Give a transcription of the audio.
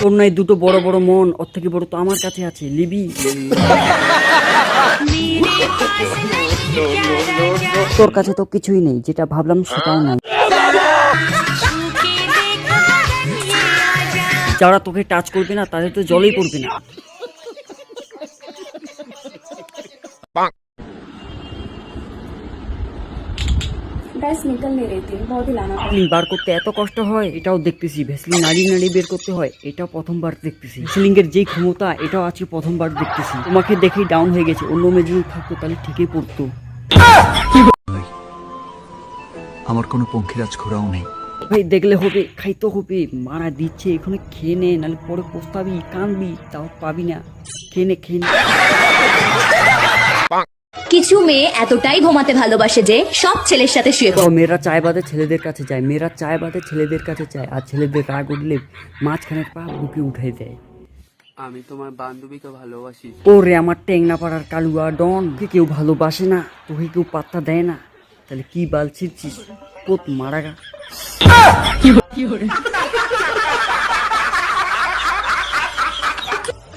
তোর নাই দুটো বড় বড় মন ওর থেকে বড় তো আমার কাছে আছে লিবি। তোর কাছে তো কিছুই নেই যেটা ভাবলাম সেটাও নাই। যারা তোকে টাচ করবে না তাদের তো জলেই পড়বে না। गैस निकल नहीं रही थी बहुत ही लाना ভ্যাসলিন বার করতে এত কষ্ট হয় এটাও দেখতেছি ভ্যাসলিন নাড়ি নাড়ি বের করতে হয় এটাও প্রথমবার দেখতেছি ভ্যাসলিং এর যেই ক্ষমতা এটাও আজকে প্রথমবার দেখতেছি তোমাকে দেখেই ডাউন হয়ে গেছে অন্য মেয়ে যদি থাকতো তাহলে ঠিকই পড়তো আমার কোনো পঙ্খিরাজ ঘোরাও নেই ভাই দেখলে হবে খাইতে হবে মারা দিচ্ছে এখানে খেয়ে নে নাহলে পরে পোস্তাবি কানবি তাও পাবি না খেয়ে নে খেয়ে নে কিছু মেয়ে এতটাই ঘুমাতে ভালোবাসে যে সব ছেলের সাথে শুয়ে তো মেয়েরা চায় বাদে ছেলেদের কাছে যায় মেয়েরা চায় বাদে ছেলেদের কাছে চায় আর ছেলেদের রাগ উঠলে মাঝখানে পা বুকে উঠাই দেয় আমি তোমার বান্ধবীকে ভালোবাসি। ওরে আমার টেংনা পাড়ার কালুয়া ডন কেউ ভালোবাসে না তোকে কেউ পাত্তা দেয় না। তাহলে কি বাল ছিড়ছিস? পোত মারা গা।